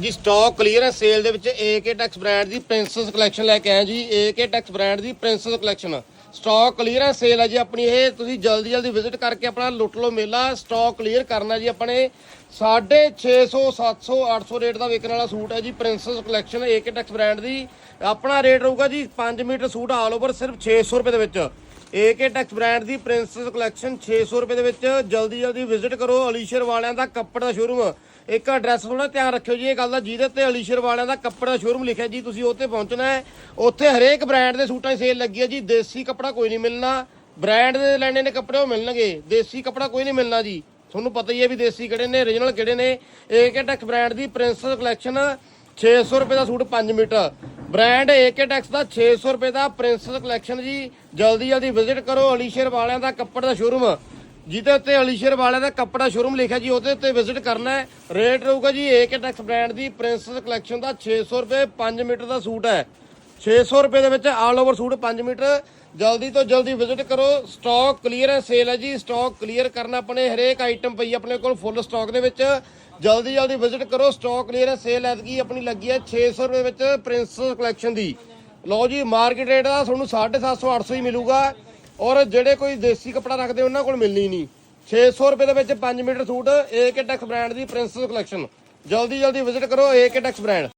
ਜੀ stock clearance sale ਦੇ ਵਿੱਚ AK ਟੈਕਸ ਬ੍ਰਾਂਡ ਦੀ ਪ੍ਰਿੰਸੈਸ ਕਲੈਕਸ਼ਨ ਲੈ ਕੇ ਆਏ ਜੀ AK ਟੈਕਸ ਬ੍ਰਾਂਡ ਦੀ princess collection stock clearance sale ਹੈ ਜੀ ਆਪਣੀ ਇਹ, ਤੁਸੀਂ ਜਲਦੀ ਜਲਦੀ ਵਿਜ਼ਿਟ ਕਰਕੇ ਆਪਣਾ ਲੁੱਟ ਲਓ ਮੇਲਾ ਸਟਾਕ ਕਲੀਅਰ ਕਰਨਾ ਜੀ ਆਪਣੇ। 650 700 800 ਰੇਟ ਦਾ ਵਿਕਣ ਵਾਲਾ ਸੂਟ ਹੈ ਜੀ princess collection AK tex brand ਦੀ। ਆਪਣਾ ਰੇਟ ਰਹੂਗਾ ਜੀ 5 ਮੀਟਰ ਸੂਟ ਆਲ ਓਵਰ ਸਿਰਫ 600 ਰੁਪਏ ਦੇ ਵਿੱਚ। AK ਟੈਕਸ ਬ੍ਰਾਂਡ ਦੀ ਪ੍ਰਿੰਸੈਸ ਕਲੈਕਸ਼ਨ 600 ਰੁਪਏ ਦੇ ਵਿੱਚ। ਜਲਦੀ ਜਲਦੀ ਵਿਜ਼ਿਟ ਕਰੋ, ਅਲੀਸ਼ਰ ਵਾਲਿਆਂ ਦਾ ਕੱਪੜਾ ਸ਼ੋਰੂਮ ਇੱਕ ਐਡਰੈਸ ਥੋੜਾ ਧਿਆਨ ਰੱਖਿਓ ਜੀ, ਇਹ ਗੱਲ ਦਾ ਜਿਹਦੇ ਤੇ ਅਲੀਸ਼ਰ ਵਾਲਿਆਂ ਦਾ ਕੱਪੜਾ ਸ਼ੋਰੂਮ ਲਿਖਿਆ ਜੀ, ਤੁਸੀਂ ਉੱਥੇ ਪਹੁੰਚਣਾ ਹੈ। ਉੱਥੇ ਹਰੇਕ ਬ੍ਰਾਂਡ ਦੇ ਸੂਟਾਂ ਦੀ ਸੇਲ ਲੱਗੀ ਹੈ ਜੀ, ਦੇਸੀ ਕੱਪੜਾ ਕੋਈ ਨਹੀਂ ਮਿਲਣਾ। ਬ੍ਰਾਂਡ ਦੇ ਲੈਣੇ ਨੇ ਕੱਪੜੇ, ਉਹ ਮਿਲਣਗੇ। ਦੇਸੀ ਕੱਪੜਾ ਕੋਈ ਨਹੀਂ ਮਿਲਣਾ ਜੀ। ਤੁਹਾਨੂੰ ਪਤਾ ਹੀ ਹੈ ਵੀ ਦੇਸੀ ਕਿਹੜੇ ਨੇ origignal ਕਿਹੜੇ ਨੇ। ਏਕੇ ਟੈਕਸ ਬ੍ਰਾਂਡ ਦੀ ਪ੍ਰਿੰਸੈਸ ਕਲੈਕਸ਼ਨ 600 ਰੁਪਏ ਦਾ suit 5 metre. Brand AK tex ਦਾ 600 ਰੁਪਏ ਦਾ ਪ੍ਰਿੰਸੈਸ ਕਲੈਕਸ਼ਨ ਜੀ। ਜਲਦੀ ਜਲਦੀ ਵਿਜ਼ਿਟ ਕਰੋ ਅਲੀਸ਼ਰ ਵਾਲਿਆਂ ਦਾ ਕੱਪੜ ਦਾ ਸ਼ੋਰੂਮ ਜਿਹਦੇ ਉੱਤੇ ਅਲੀਸ਼ਰ ਵਾਲਿਆਂ ਦਾ ਕੱਪੜਾ ਸ਼ੋਰੂਮ ਲਿਖਿਆ ਜੀ, ਉਹਦੇ ਉੱਤੇ ਵਿਜ਼ਿਟ ਕਰਨਾ ਹੈ। ਰੇਟ ਰਹੂਗਾ ਜੀ AK ਟੈਕਸ ਬ੍ਰਾਂਡ ਦੀ ਪ੍ਰਿੰਸੈਸ ਕਲੈਕਸ਼ਨ ਦਾ 600 ਰੁਪਏ 5 ਮੀਟਰ ਦਾ ਸੂਟ ਹੈ। 600 ਰੁਪਏ ਦੇ ਵਿੱਚ ਆਲ ਓਵਰ ਸੂਟ 5 ਮੀਟਰ। ਜਲਦੀ ਤੋਂ ਜਲਦੀ ਵਿਜ਼ਿਟ ਕਰੋ। ਸਟਾਕ ਕਲੀਅਰ ਸੇਲ ਹੈ ਜੀ। ਸਟਾਕ ਕਲੀਅਰ ਕਰਨਾ ਆਪਣੇ ਹਰੇਕ ਆਈਟਮ ਪਈ, ਆਪਣੇ ਕੋਲ ਫੁੱਲ ਸਟਾਕ ਦੇ ਵਿੱਚ। ਜਲਦੀ ਜਲਦੀ ਵਿਜ਼ਿਟ ਕਰੋ। ਸਟਾਕ ਕਲੀਅਰ ਹੈ ਸੇਲ ਐਤਕੀ ਆਪਣੀ ਲੱਗੀ ਹੈ 600 ਰੁਪਏ ਵਿੱਚ ਪ੍ਰਿੰਸੈਸ ਕਲੈਕਸ਼ਨ ਦੀ। ਲਓ ਜੀ ਮਾਰਕੀਟ ਰੇਟ ਦਾ ਤੁਹਾਨੂੰ 750 800 ਹੀ ਮਿਲੂਗਾ। ਔਰ ਜਿਹੜੇ ਕੋਈ ਦੇਸੀ ਕੱਪੜਾ ਰੱਖਦੇ, ਉਹਨਾਂ ਕੋਲ ਮਿਲਣੀ ਨਹੀਂ। 600 ਰੁਪਏ ਦੇ ਵਿੱਚ 5 metre suit AK tex brand ਦੀ ਪ੍ਰਿੰਸੈਸ ਕਲੈਕਸ਼ਨ ਜਲਦੀ ਜਲਦੀ ਵਿਜ਼ਿਟ ਕਰੋ AK ਟੈਕਸ ਬ੍ਰਾਂਡ